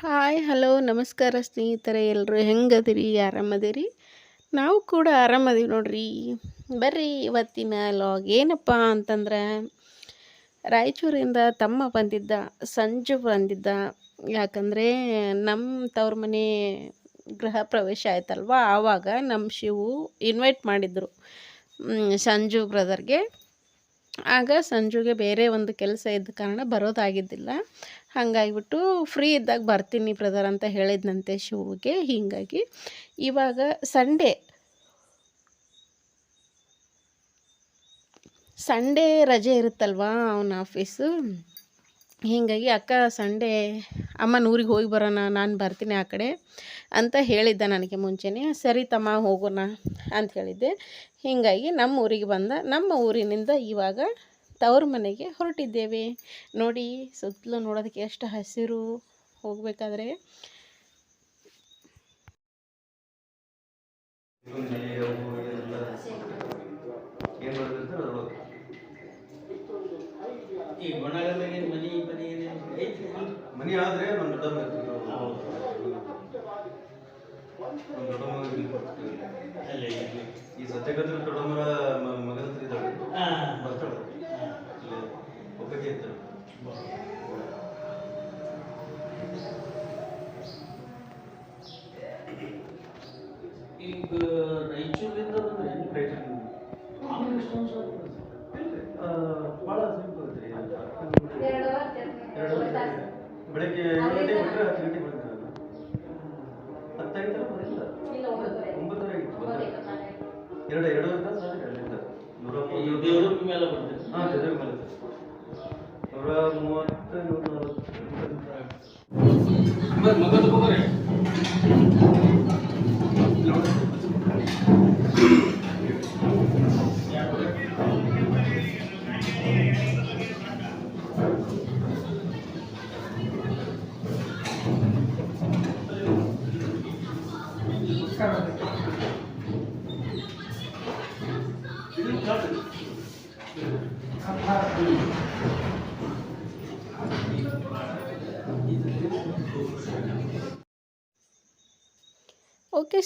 Hi hello ನಮಸ್ಕಾರ ಸ್ನೇಹಿತರೆ ಎಲ್ಲರೂ ಹೆಂಗದಿರಿ? ಆರಾಮದಿರಿ? ನಾವು ಕೂಡ ಆರಾಮದೀವಿ ನೋಡ್ರಿ. ಬರ್ರಿ ಇವತ್ತಿನ ಲಾಗ್ ಏನಪ್ಪ ಅಂತಂದ್ರೆ, ರಾಯಚೂರಿಂದ ತಮ್ಮ ಬಂದಿದ್ದ, ಸಂಜು ಬಂದಿದ್ದ. ಯಾಕಂದರೆ ನಮ್ಮ ತವ್ರ ಮನೆ ಗೃಹ ಪ್ರವೇಶ ಆಯ್ತಲ್ವ? ಆವಾಗ ನಮ್ಮ ಶಿವು ಇನ್ವೈಟ್ ಮಾಡಿದ್ರು. ಸಂಜು ಬ್ರದರ್ಗೆ ಆಗ ಸಂಜುಗೆ ಬೇರೆ ಒಂದು ಕೆಲಸ ಇದ್ದ ಕಾರಣ ಬರೋದಾಗಿದ್ದಿಲ್ಲ. ಹಾಗಾಗಿಬಿಟ್ಟು ಫ್ರೀ ಇದ್ದಾಗ ಬರ್ತೀನಿ ಬ್ರದರ್ ಅಂತ ಹೇಳಿದ್ನಂತೆ ಶಿವಗೆ ಹೀಗಾಗಿ ಇವಾಗ ಸಂಡೇ ಸಂಡೇ ರಜೆ ಇರುತ್ತಲ್ವಾ ಅವನ ಆಫೀಸು ಹೀಗಾಗಿ ಅಕ್ಕ ಸಂಡೇ ಅಮ್ಮನ ಊರಿಗೆ ಹೋಗಿ ಬರೋಣ, ನಾನು ಬರ್ತೀನಿ ಆ ಕಡೆ ಅಂತ ಹೇಳಿದ್ದ ನನಗೆ ಮುಂಚೆನೇ. ಸರಿ ತಮ್ಮ, ಹೋಗೋಣ ಅಂತ ಹೇಳಿದ್ದೆ. ಹೀಗಾಗಿ ನಮ್ಮ ಊರಿಗೆ ಬಂದ, ನಮ್ಮ ಊರಿನಿಂದ ಇವಾಗ ತವ್ರ ಮನೆಗೆ ಹೊರಟಿದ್ದೇವೆ. ನೋಡಿ, ಸುತ್ತಲೂ ನೋಡೋದಕ್ಕೆ ಎಷ್ಟು ಹಸಿರು ಹೋಗಬೇಕಾದ್ರೆ. ಈ ಮನಿ ಆದ್ರೆ ನಮ್ಮ. ಅಲ್ಲೇ ಈ ಸತ್ಯಗತ್ರ ದೊಡ್ಡಮ್ಮರ ಮಗನ ಹತ್ರ ಇದ್ದಾಳೆ. ಬಿಟ್ಟರೆ ಅದು ಸಿಗುತ್ತೆ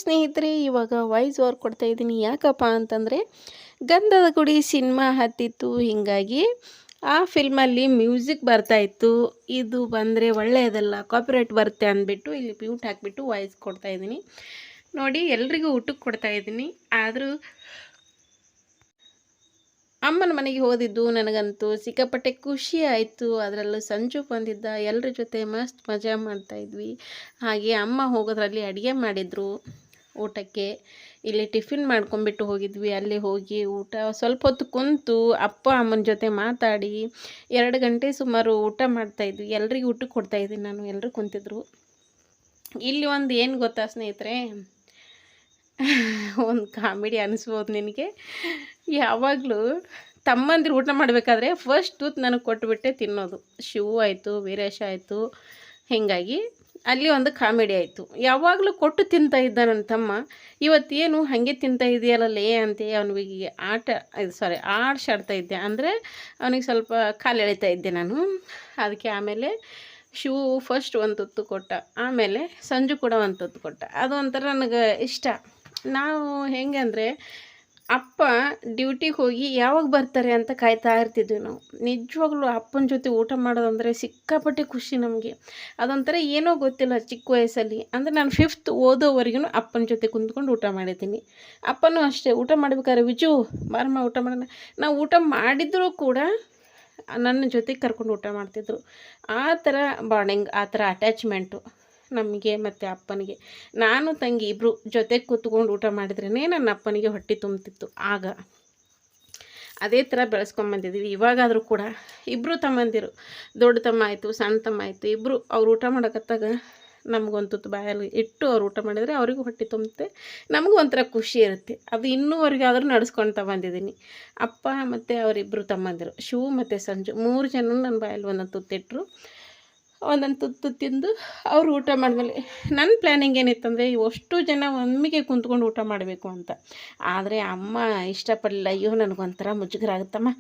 ಸ್ನೇಹಿತರೆ, ಇವಾಗ ವಾಯ್ಸ್ ಓವರ್ ಕೊಡ್ತಾ ಇದ್ದೀನಿ. ಯಾಕಪ್ಪ ಅಂತಂದರೆ, ಗಂಧದ ಗುಡಿ ಸಿನಿಮಾ ಹತ್ತಿತ್ತು. ಹೀಗಾಗಿ ಆ ಫಿಲ್ಮಲ್ಲಿ ಮ್ಯೂಸಿಕ್ ಬರ್ತಾಯಿತ್ತು ಇದು ಬಂದರೆ ಒಳ್ಳೆಯದಲ್ಲ ಕಾಪಿರೈಟ್ ಬರುತ್ತೆ ಅಂದ್ಬಿಟ್ಟು ಇಲ್ಲಿ ಪ್ಯೂಟ್ ಹಾಕಿಬಿಟ್ಟು ವಾಯ್ಸ್ ಕೊಡ್ತಾಯಿದ್ದೀನಿ ನೋಡಿ, ಎಲ್ರಿಗೂ ಊಟಕ್ಕೆ ಕೊಡ್ತಾ ಇದ್ದೀನಿ. ಆದರೂ ಅಮ್ಮನ ಮನೆಗೆ ಹೋದಿದ್ದು ನನಗಂತೂ ಸಿಕ್ಕಾಪಟ್ಟೆ ಖುಷಿ ಆಯಿತು. ಅದರಲ್ಲೂ ಸಂಜು ಬಂದಿದ್ದ ಎಲ್ಲರ ಜೊತೆ ಮಸ್ತ್ ಮಜಾ ಮಾಡ್ತಾಯಿದ್ವಿ ಹಾಗೆ ಅಮ್ಮ ಹೋಗೋದ್ರಲ್ಲಿ ಅಡುಗೆ ಮಾಡಿದರು ಊಟಕ್ಕೆ. ಇಲ್ಲಿ ಟಿಫಿನ್ ಮಾಡ್ಕೊಂಬಿಟ್ಟು ಹೋಗಿದ್ವಿ. ಅಲ್ಲಿ ಹೋಗಿ ಊಟ ಸ್ವಲ್ಪ ಹೊತ್ತು ಕುಂತು ಅಪ್ಪ ಅಮ್ಮನ ಜೊತೆ ಮಾತಾಡಿ ಎರಡು ಗಂಟೆ ಸುಮಾರು ಊಟ ಮಾಡ್ತಾಯಿದ್ವಿ ಎಲ್ರಿಗೂ ಊಟಕ್ಕೆ ಕೊಡ್ತಾಯಿದ್ದೀನಿ ನಾನು. ಎಲ್ಲರೂ ಕುಂತಿದ್ರು. ಇಲ್ಲಿ ಒಂದು ಏನು ಗೊತ್ತಾ ಸ್ನೇಹಿತರೆ? ಒಂದು ಕಾಮಿಡಿ ಅನಿಸ್ಬೋದು ನಿನಗೆ. ಯಾವಾಗಲೂ ತಮ್ಮಂದಿರು ಊಟ ಮಾಡಬೇಕಾದ್ರೆ ಫಸ್ಟ್ ಟೂತ್ ನನಗೆ ಕೊಟ್ಟುಬಿಟ್ಟೆ ತಿನ್ನೋದು. ಶಿವು ಆಯಿತು, ವೀರೇಶ ಆಯಿತು, ಹೀಗಾಗಿ ಅಲ್ಲಿ ಒಂದು ಕಾಮಿಡಿ ಆಯಿತು. ಯಾವಾಗಲೂ ಕೊಟ್ಟು ತಿಂತ ಇದ್ದ ನನ್ನ ತಮ್ಮ, ಇವತ್ತೇನು ಹಾಗೆ ತಿಂತಾ ಇದೆಯಲ್ಲೇ ಅಂತ ಅವನಿಗೆ ಆಟ ಇದು ಸಾರಿ ಆಡ್ಸಾಡ್ತಾ ಇದ್ದೆ. ಅಂದರೆ ಅವನಿಗೆ ಸ್ವಲ್ಪ ಕಾಲು ಎಳಿತಾ ಇದ್ದೆ ನಾನು. ಅದಕ್ಕೆ ಆಮೇಲೆ ಶೂ ಫಸ್ಟ್ ಒಂದು ತುತ್ತು ಕೊಟ್ಟ. ಆಮೇಲೆ ಸಂಜು ಕೂಡ ಒಂದು ತುತ್ತು ಕೊಟ್ಟ. ಅದು ಒಂಥರ ನನಗೆ ಇಷ್ಟ. ನಾವು ಹೆಂಗೆ ಅಂದರೆ ಅಪ್ಪ ಡ್ಯೂಟಿಗೆ ಹೋಗಿ ಯಾವಾಗ ಬರ್ತಾರೆ ಅಂತ ಕಾಯ್ತಾ ಇರ್ತಿದ್ವಿ ನಾವು. ನಿಜವಾಗ್ಲೂ ಅಪ್ಪನ ಜೊತೆ ಊಟ ಮಾಡೋದಂದರೆ ಸಿಕ್ಕಾಪಟ್ಟೆ ಖುಷಿ ನಮಗೆ. ಅದೊಂಥರ ಏನೋ ಗೊತ್ತಿಲ್ಲ ಚಿಕ್ಕ ವಯಸ್ಸಲ್ಲಿ. ಅಂದರೆ ನಾನು ಫಿಫ್ತ್ ಓದೋವರೆಗೂ ಅಪ್ಪನ ಜೊತೆ ಕುಂತ್ಕೊಂಡು ಊಟ ಮಾಡಿದ್ದೀನಿ. ಅಪ್ಪನೂ ಅಷ್ಟೇ, ಊಟ ಮಾಡ್ಬೇಕಾದ್ರೆ, ವಿಜು, ಬಾರಮ್ಮ, ಊಟ ಮಾಡೋಣ. ನಾವು ಊಟ ಮಾಡಿದರೂ ಕೂಡ ನನ್ನ ಜೊತೆಗೆ ಕರ್ಕೊಂಡು ಊಟ ಮಾಡ್ತಿದ್ರು. ಆ ಥರ ಬಾಂಡಿಂಗ್ ಆ ಥರ ಅಟ್ಯಾಚ್ಮೆಂಟು ನಮಗೆ ಮತ್ತು ಅಪ್ಪನಿಗೆ. ನಾನು ತಂಗಿ ಇಬ್ಬರು ಜೊತೆಗೆ ಕೂತ್ಕೊಂಡು ಊಟ ಮಾಡಿದ್ರೇ ನನ್ನ ಅಪ್ಪನಿಗೆ ಹೊಟ್ಟೆ ತುಂಬ್ತಿತ್ತು. ಆಗ ಅದೇ ಥರ ಬೆಳೆಸ್ಕೊಂಬಂದಿದ್ದೀವಿ ಇವಾಗಾದರೂ ಕೂಡ ಇಬ್ಬರು ತಮ್ಮಂದಿರು, ದೊಡ್ಡ ತಮ್ಮ ಆಯಿತು, ಸಣ್ಣ ತಮ್ಮ ಆಯಿತು ಇಬ್ಬರು ಅವ್ರು ಊಟ ಮಾಡಕತ್ತಾಗ ತುತ್ತು ಬಾಯಲ್ಲಿ ಇಟ್ಟು ಅವ್ರು ಊಟ ಮಾಡಿದರೆ ಅವ್ರಿಗೂ ಹೊಟ್ಟೆ ತುಂಬುತ್ತೆ ನಮಗೂ ಒಂಥರ ಖುಷಿ ಇರುತ್ತೆ. ಅದು ಇನ್ನೂವರೆಗೆ ಆದರೂ ಬಂದಿದ್ದೀನಿ. ಅಪ್ಪ ಮತ್ತು ಅವರಿಬ್ಬರು ತಮ್ಮಂದಿರು, ಶಿವು ಮತ್ತು ಸಂಜು ಮೂರು ಜನ ನನ್ನ ಬಾಯಲ್ಲಿ ಒಂದೊಂದು ತುತ್ತಿಟ್ಟರು ಒಂದೊಂದು ತುತ್ತು ತಿಂದು ಅವರು ಊಟ ಮಾಡಿದ್ಮೇಲೆ ನನ್ನ ಪ್ಲ್ಯಾನಿಂಗ್ ಏನಿತ್ತಂದರೆ ಅಷ್ಟು ಜನ ಒಮ್ಮಿಗೆ ಕುಂತ್ಕೊಂಡು ಊಟ ಮಾಡಬೇಕು ಅಂತ. ಆದರೆ ಅಮ್ಮ ಇಷ್ಟಪಡಲಿಲ್ಲ, ಅಯ್ಯೋ, ನನಗೊಂಥರ ಮುಜುಗರ ಆಗುತ್ತಮ್ಮ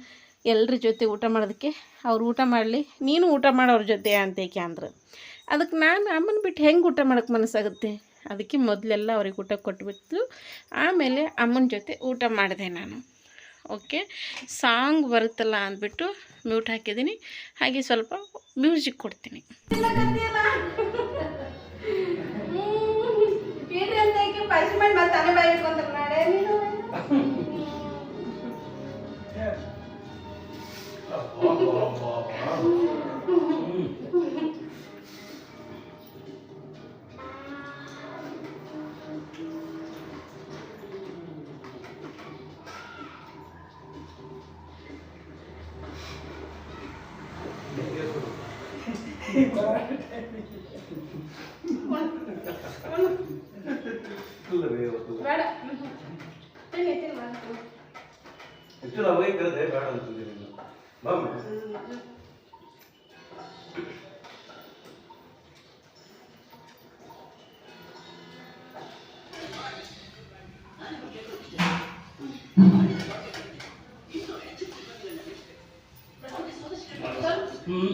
ಎಲ್ಲರ ಜೊತೆ ಊಟ ಮಾಡೋದಕ್ಕೆ ಅವ್ರು ಊಟ ಮಾಡಲಿ, ನೀನು ಊಟ ಮಾಡೋರ ಜೊತೆ ಅಂತೇಕೆ ಅಂದರು. ಅದಕ್ಕೆ ನಾನು ಅಮ್ಮನ ಬಿಟ್ಟು ಹೆಂಗೆ ಊಟ ಮಾಡೋಕ್ಕೆ ಮನಸ್ಸಾಗುತ್ತೆ? ಅದಕ್ಕೆ ಮೊದಲೆಲ್ಲ ಅವ್ರಿಗೆ ಊಟ ಕೊಟ್ಬಿಟ್ಟು ಆಮೇಲೆ ಅಮ್ಮನ ಜೊತೆ ಊಟ ಮಾಡಿದೆ ನಾನು. ಓಕೆ. ಸಾಂಗ್ ಬರುತ್ತಲ್ಲ ಅಂದ್ಬಿಟ್ಟು ಮ್ಯೂಟ್ ಹಾಕಿದ್ದೀನಿ. ಹಾಗೆ ಸ್ವಲ್ಪ ಮ್ಯೂಸಿಕ್ ಕೊಡ್ತೀನಿ. ಇಲ್ಲವೇ ಇವತ್ತು ಬೇಡ ಆಕ್ಚುಲಿ ಅವಾಗ ಕರೆದೆ ಬೇಡ ಅಂತಂದಿರಿ ಬಾಮ್ಮ ಹ್ಮ್.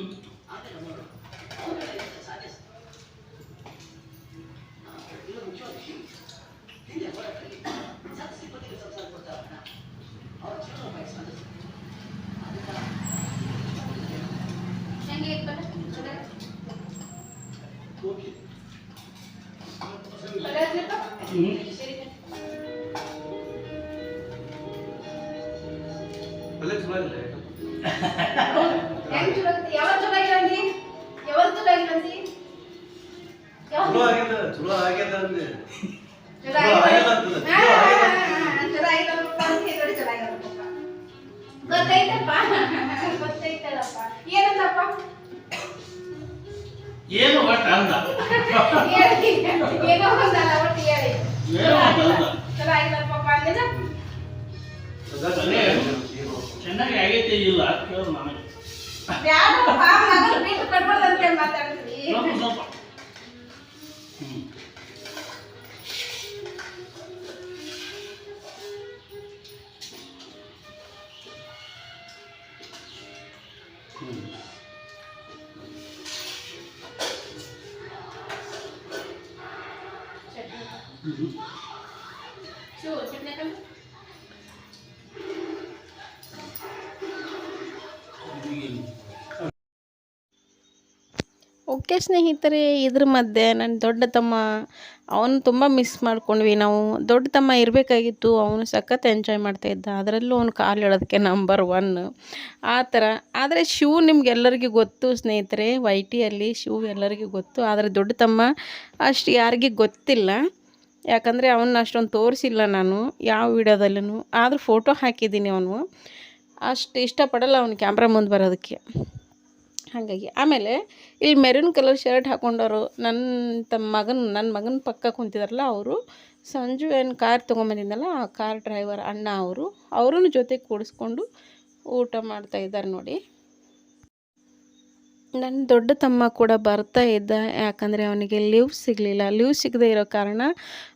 ಅಲ್ಲೇ ಚಲೋ ಇಲ್ಲ ಚಲೋ ಆಗ್ಯದ ಚಲೋ ಆಗ್ಯದ ಅಂದೆ. ಚಲೋ ಆಗ್ಯದ ಗೊತ್ತೈತಪ್ಪ ಗೊತ್ತೈತಲ್ಲಪ್ಪ ಏನಂದಪ್ಪ? ಏನು ಒಟ್ಟು ಅಂದ? ಏನೋ ಒಂದಲ್ಲ ಒಟ್ಟು ಹೇಳಿ. ಚೆನ್ನಾಗಿ ಆಗೈತೆ ಇಲ್ಲ ಕೇಳು ನನಗೆ ಬ್ಯಾಡಪ್ಪ ಮಗನ್ ಬಿಟ್ಟು ಕೊಡ್ಬಾರ್ದಂತೆ ಮಾತಾಡ್ತೀವಿ ಸ್ವಲ್ಪ ಸ್ವಲ್ಪ. ಹ್ಮ್. ಹ್ಮ್. ಹ್ಮ್ ಶೂ ಚಟ್ನಿ ಸ್ನೇಹಿತರೆ, ಇದ್ರ ಮಧ್ಯೆ ನನ್ನ ದೊಡ್ಡ ತಮ್ಮ, ಅವನು ತುಂಬ ಮಿಸ್ ಮಾಡ್ಕೊಂಡ್ವಿ ನಾವು. ದೊಡ್ಡ ತಮ್ಮ ಇರಬೇಕಾಗಿತ್ತು, ಅವನು ಸಖತ್ ಎಂಜಾಯ್ ಮಾಡ್ತಾ ಇದ್ದ. ಅದರಲ್ಲೂ ಅವನು ಕಾಲು ಹೇಳೋದಕ್ಕೆ ನಂಬರ್ ಒನ್ ಆ ಥರ. ಆದರೆ ಶೂ ನಿಮ್ಗೆಲ್ಲರಿಗೂ ಗೊತ್ತು ಸ್ನೇಹಿತರೆ ವೈ ಟಿಯಲ್ಲಿ ಶಿವು ಎಲ್ಲರಿಗೂ ಗೊತ್ತು. ಆದರೆ ದೊಡ್ಡ ತಮ್ಮ ಅಷ್ಟು ಯಾರಿಗೂ ಗೊತ್ತಿಲ್ಲ. ಯಾಕಂದರೆ ಅವನ್ನ ಅಷ್ಟೊಂದು ತೋರಿಸಿಲ್ಲ ನಾನು, ಯಾವ ವಿಡಿಯೋದಲ್ಲೂ ಆದರೂ ಫೋಟೋ ಹಾಕಿದ್ದೀನಿ ಅವನು. ಅಷ್ಟು ಇಷ್ಟಪಡಲ್ಲ ಅವನು ಕ್ಯಾಮ್ರಾ ಮುಂದೆ ಬರೋದಕ್ಕೆ. ಹಾಗಾಗಿ. ಆಮೇಲೆ ಇಲ್ಲಿ ಮೆರೂನ್ ಕಲರ್ ಶರ್ಟ್ ಹಾಕೊಂಡವರು ನನ್ನ ತಮ್ಮ ಮಗನ ನನ್ನ ಮಗನ ಪಕ್ಕ ಕುಂತಿದಾರಲ್ಲ ಅವರು, ಸಂಜು ಏನು ಕಾರ್ ತೊಗೊಂಬಂದಿದ್ದಲ್ಲ ಆ ಕಾರ್ ಡ್ರೈವರ್ ಅಣ್ಣ ಅವರು, ಅವರನ್ನು ಜೊತೆಗೆ ಕೂಡಿಸ್ಕೊಂಡು ಊಟ ಮಾಡ್ತಾ ಇದ್ದಾರೆ ನೋಡಿ. ನನ್ನ ದೊಡ್ಡ ತಮ್ಮ ಕೂಡ ಬರ್ತಾ ಇದ್ದ, ಯಾಕಂದರೆ ಅವನಿಗೆ ಲೀವ್ ಸಿಗಲಿಲ್ಲ. ಲೀವ್ ಸಿಗದೆ ಇರೋ ಕಾರಣ,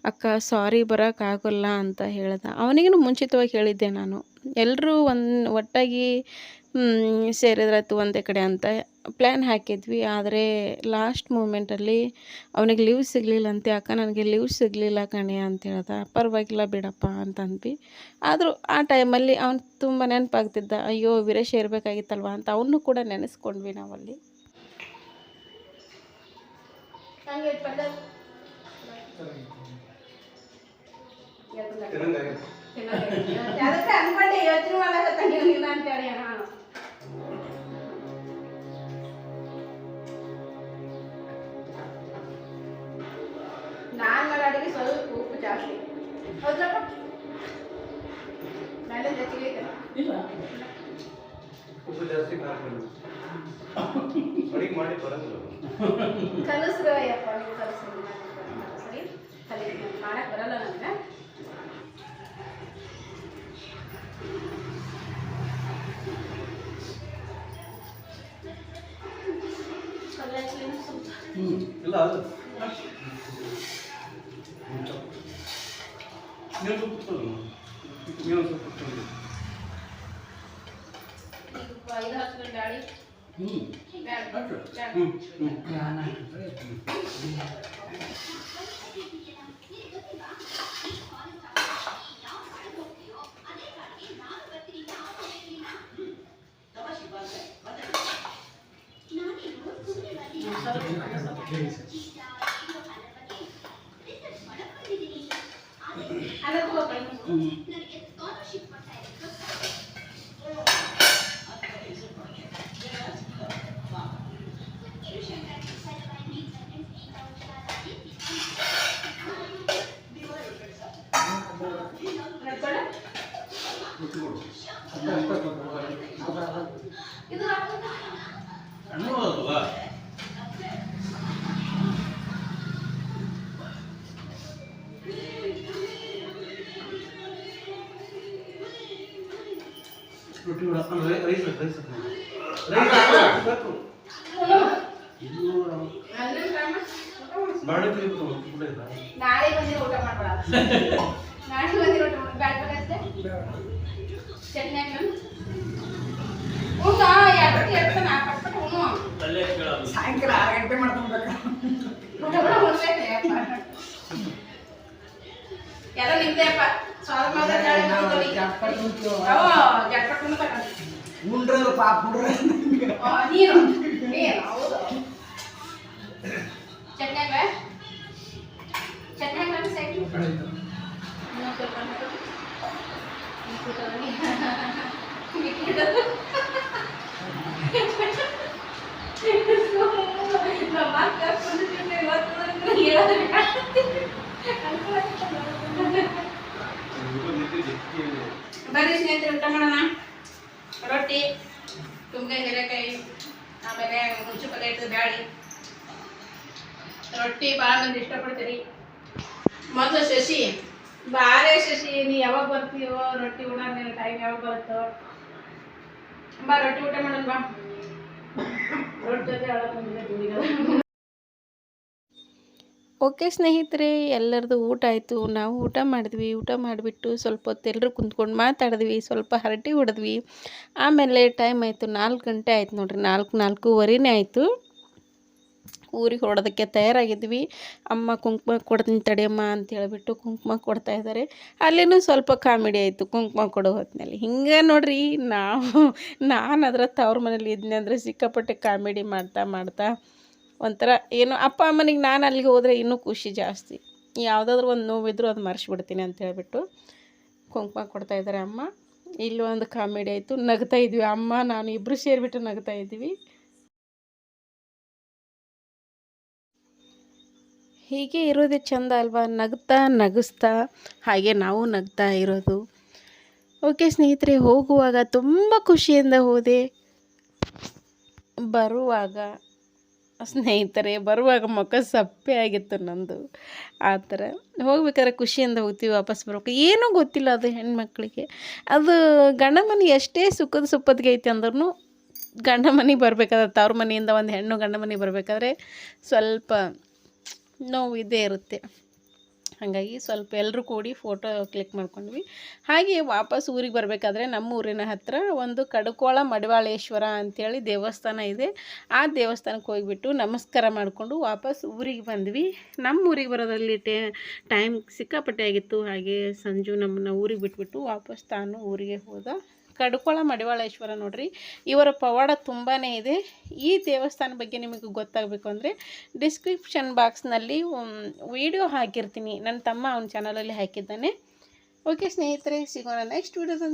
ಅಕ್ಕ ಸಾರಿ ಬರೋಕ್ಕಾಗಲ್ಲ ಅಂತ ಹೇಳ್ದೆ. ಅವನಿಗೂ ಮುಂಚಿತವಾಗಿ ಹೇಳಿದ್ದೆ ನಾನು. ಎಲ್ಲರೂ ಒಂದು ಒಟ್ಟಾಗಿ ಸೇರಿದ್ರಾಯ್ತು ಒಂದೇ ಕಡೆ ಅಂತ ಪ್ಲ್ಯಾನ್ ಹಾಕಿದ್ವಿ. ಆದರೆ ಲಾಸ್ಟ್ ಮೂಮೆಂಟಲ್ಲಿ ಅವನಿಗೆ ಲೀವ್ ಸಿಗಲಿಲ್ಲ ಅಂತ. ಅಕ್ಕ ನನಗೆ ಲೀವ್ ಸಿಗಲಿಲ್ಲ ಕಣೆ ಅಂತ ಹೇಳ್ದ. ಪರವಾಗಿಲ್ಲ ಬಿಡಪ್ಪ ಅಂತಂದ್ವಿ ಆದರೂ ಆ ಟೈಮಲ್ಲಿ ಅವನು ತುಂಬ ನೆನಪಾಗ್ತಿದ್ದ. ಅಯ್ಯೋ ವೀರೇಶ್ ಇರಬೇಕಾಗಿತ್ತಲ್ವ ಅಂತ ಅವನು ಕೂಡ ನೆನೆಸ್ಕೊಂಡ್ವಿ ನಾವಲ್ಲಿ. ಅದಕ್ಕೆ ಅನ್ಕೊಂಡೆ ಯೋಚನೆ ಮಾಡಕತ್ತ ನೀವು ನೀನು ಅಂತೇಳಿ ನಾನು ನಾನು ಮಾಡೋ ಅಡಿಗೆ ಸ್ವಲ್ಪ ಉಪ್ಪು ಜಾಸ್ತಿ ಹೌದಪ್ಪ ಮೇಲೆ ಜೊತೆಗೆ ಐತಲ್ಲ ಇಲ್ಲ ಉಪ್ಪು ಜಾಸ್ತಿ ಖಾರ ಕಡಿಮೆ ಅಡಿಗೆ ಮಾಡಿ ಬರಂಗಿಲ್ಲ ಕಲಿಸ್ರು ಅಯ್ಯಪ್ಪ ನೀವು ಕಲಿಸ್ರು ಸರಿ ಕಲಿ ಮಾಡಕ್ಕೆ ಬರಲ್ಲ ನನಗೆ ಹ್ಮ್ ಇಲ್ಲ ಅದು ನೀವು ಸ್ವಲ್ಪ ತಗೋ ಕಣೆ. ನಾಳೆ ಬಂದಿರೋ ಊಟ ಮಾಡ್ಬೇಡ. ನಾಳೆ ಬಂದಿರೋ ಊಟ ಮಾಡ್- ಬ್ಯಾಡ ಬೇಡ ಎರಡು ಗಂಟೆ? ನಾಲ್ಕು ಎರಡ್ ಉಣ್ಣು. ಅಲ್ಲೇ ಕೇಳೋದು ಸಾಯಂಕಾಲ ಆರು ಗಂಟೆ ಮಾಡ್ಕೊಬೇಕು ಊಟ ಕೂಡ ಉಣ್ಬೇಕು ಯಪ್ಪ. ಎಲ್ಲ ನಿಮ್ದೇ ಅಪ್ಪ ಸ್ವಾದ ಮಾತ್ರ ನಾಳೆ ಬಂದಿರೋದು. ಜಟ್ಪಟ್ ಉಂಟು. ಅವ ಜಟ್ಪಟ್ ಉಣ್ಬೇಕು. ಉಂಡ್ರದು ಪಾಪ ಹುಡ್ರ ಆ, ನೀರು ನೀರು ಹೀರೆಕಾಯಿ ಆಮೇಲೆ ಪಲ್ಲೆ ಇತ್ತು ಬ್ಯಾಳಿ. ರೊಟ್ಟಿ ಭಾಳ ಮಂದಿ ಇಷ್ಟಪಡ್ತೀರಿ. ಮೊದಲು ಶಶಿ, ಬಾರೇ ಶಶಿ, ನೀ ಯಾವಾಗ ಬರ್ತೀಯೋ ರೊಟ್ಟಿ ಉಣ ಟೈಮ್ ಯಾವಾಗ ಬರುತ್ತೋ. ಬಾ ರೊಟ್ಟಿ ಊಟ ಮಾಡೋಣ ಬಾ. ರೊಟ್ಟಿ ಜೊತೆ ಓಕೆ ಸ್ನೇಹಿತರೆ, ಎಲ್ಲರದು ಊಟ ಆಯಿತು. ನಾವು ಊಟ ಮಾಡಿದ್ವಿ. ಊಟ ಮಾಡಿಬಿಟ್ಟು ಸ್ವಲ್ಪ ಹೊತ್ತು ಎಲ್ಲರೂ ಕುಂತ್ಕೊಂಡು ಮಾತಾಡಿದ್ವಿ. ಸ್ವಲ್ಪ ಹರಟೆ ಹೊಡೆದ್ವಿ. ಆಮೇಲೆ ಟೈಮ್ ಆಯಿತು. ನಾಲ್ಕು ಗಂಟೆ ಆಯ್ತು ನೋಡ್ರಿ. ನಾಲ್ಕು, ನಾಲ್ಕೂವರೆನೇ ಆಯಿತು. ಊರಿಗೆ ಹೊಡೋದಕ್ಕೆ ತಯಾರಾಗಿದ್ವಿ. ಅಮ್ಮ ಕುಂಕುಮ ಕೊಡ್ತೀನಿ ತಡೆಯಮ್ಮ ಅಂತ ಹೇಳಿಬಿಟ್ಟು ಕುಂಕುಮ ಕೊಡ್ತಾ ಇದ್ದಾರೆ. ಅಲ್ಲಿನೂ ಸ್ವಲ್ಪ ಕಾಮಿಡಿ ಆಯಿತು. ಕುಂಕುಮ ಕೊಡೋ ಹೊತ್ತಿನಲ್ಲಿ ಹಿಂಗೆ ನೋಡ್ರಿ, ನಾವು ನಾನು ಅದರ ತವ್ರ ಮನೇಲಿ ಇದ್ನಿ ಅಂದರೆ ಸಿಕ್ಕಾಪಟ್ಟೆ ಕಾಮಿಡಿ ಮಾಡ್ತಾ ಮಾಡ್ತಾ ಒಂಥರ ಏನು ಅಪ್ಪ ಅಮ್ಮನಿಗೆ ನಾನು ಅಲ್ಲಿಗೆ ಹೋದರೆ ಇನ್ನೂ ಖುಷಿ ಜಾಸ್ತಿ. ಯಾವುದಾದ್ರೂ ಒಂದು ನೋವಿದ್ರೂ ಅದು ಮರೆಸಿಬಿಡ್ತೀನಿ ಅಂತ ಹೇಳ್ಬಿಟ್ಟು ಕುಂಕುಮ ಕೊಡ್ತಾ ಇದ್ದಾರೆ ಅಮ್ಮ. ಇಲ್ಲಿ ಒಂದು ಕಾಮಿಡಿ ಆಯಿತು. ನಗ್ತಾ ಇದ್ವಿ. ಅಮ್ಮ, ನಾನು ಇಬ್ಬರು ಸೇರಿಬಿಟ್ಟು ನಗ್ತಾ ಇದ್ವಿ ಹೀಗೆ ಇರೋದೇ ಚೆಂದ ಅಲ್ವಾ? ನಗ್ತಾ, ನಗಿಸ್ತಾ, ಹಾಗೆ ನಾವು ನಗ್ತಾ ಇರೋದು. ಓಕೆ ಸ್ನೇಹಿತರೆ, ಹೋಗುವಾಗ ತುಂಬ ಖುಷಿಯಿಂದ ಹೋದೆ. ಬರುವಾಗ ಸ್ನೇಹಿತರೆ, ಬರುವಾಗ ಮುಖ ಸಪ್ಪೆ ಆಗಿತ್ತು ನಂದು. ಆ ಥರ. ಹೋಗ್ಬೇಕಾದ್ರೆ ಖುಷಿಯಿಂದ ಹೋಗ್ತೀವಿ, ವಾಪಸ್ ಬರ್ಬೇಕು ಏನೂ ಗೊತ್ತಿಲ್ಲ ಅದು ಹೆಣ್ಮಕ್ಳಿಗೆ. ಅದು ಗಂಡ ಮನೆ ಎಷ್ಟೇ ಸುಖದ ಸುಪ್ಪದಿಗೆ ಐತೆ ಅಂದ್ರೂ ಗಂಡ ಮನೆಗೆ ಬರಬೇಕಾದ್ರೆ, ತವ್ರ ಮನೆಯಿಂದ ಒಂದು ಹೆಣ್ಣು ಗಂಡ ಮನೆಗೆ ಬರಬೇಕಾದ್ರೆ ಸ್ವಲ್ಪ ನೋವು ಇದೇ ಇರುತ್ತೆ. ಹಾಗಾಗಿ ಸ್ವಲ್ಪ ಎಲ್ಲರೂ ಕೂಡಿ ಫೋಟೋ ಕ್ಲಿಕ್ ಮಾಡ್ಕೊಂಡ್ವಿ. ಹಾಗೆ ವಾಪಸ್ ಊರಿಗೆ ಬರಬೇಕಾದ್ರೆ ನಮ್ಮ ಊರಿನ ಹತ್ತಿರ ಒಂದು ಕಡಕೋಳ ಮಡಿವಾಳೇಶ್ವರ ಅಂಥೇಳಿ ದೇವಸ್ಥಾನ ಇದೆ. ಆ ದೇವಸ್ಥಾನಕ್ಕೆ ಹೋಗಿಬಿಟ್ಟು ನಮಸ್ಕಾರ ಮಾಡಿಕೊಂಡು ವಾಪಸ್ ಊರಿಗೆ ಬಂದ್ವಿ. ನಮ್ಮ ಊರಿಗೆ ಬರೋದ್ರಲ್ಲಿ ಟೈಮ್ ಸಿಕ್ಕಾಪಟ್ಟೆ ಆಗಿತ್ತು. ಹಾಗೆ ಸಂಜು ನಮ್ಮನ್ನ ಊರಿಗೆ ಬಿಟ್ಬಿಟ್ಟು ವಾಪಸ್ ತಾನು ಊರಿಗೆ ಹೋದ. ಕಡ್ಕೋಳ ಮಡಿವಾಳೇಶ್ವರ ನೋಡ್ರಿ. ಇವರ ಪವಾಡ ತುಂಬಾ ಇದೆ. ಈ ದೇವಸ್ಥಾನ ಬಗ್ಗೆ ನಿಮಗೆ ಗೊತ್ತಾಗಬೇಕು ಅಂದರೆ ಡಿಸ್ಕ್ರಿಪ್ಷನ್ ಬಾಕ್ಸ್ನಲ್ಲಿ ವಿಡಿಯೋ ಹಾಕಿರ್ತೀನಿ. ನನ್ನ ತಮ್ಮ ಅವನ ಚಾನಲಲ್ಲಿ ಹಾಕಿದ್ದಾನೆ. ಓಕೆ ಸ್ನೇಹಿತರೆ, ಸಿಗೋಣ ನೆಕ್ಸ್ಟ್ ವಿಡಿಯೋದಲ್ಲಿ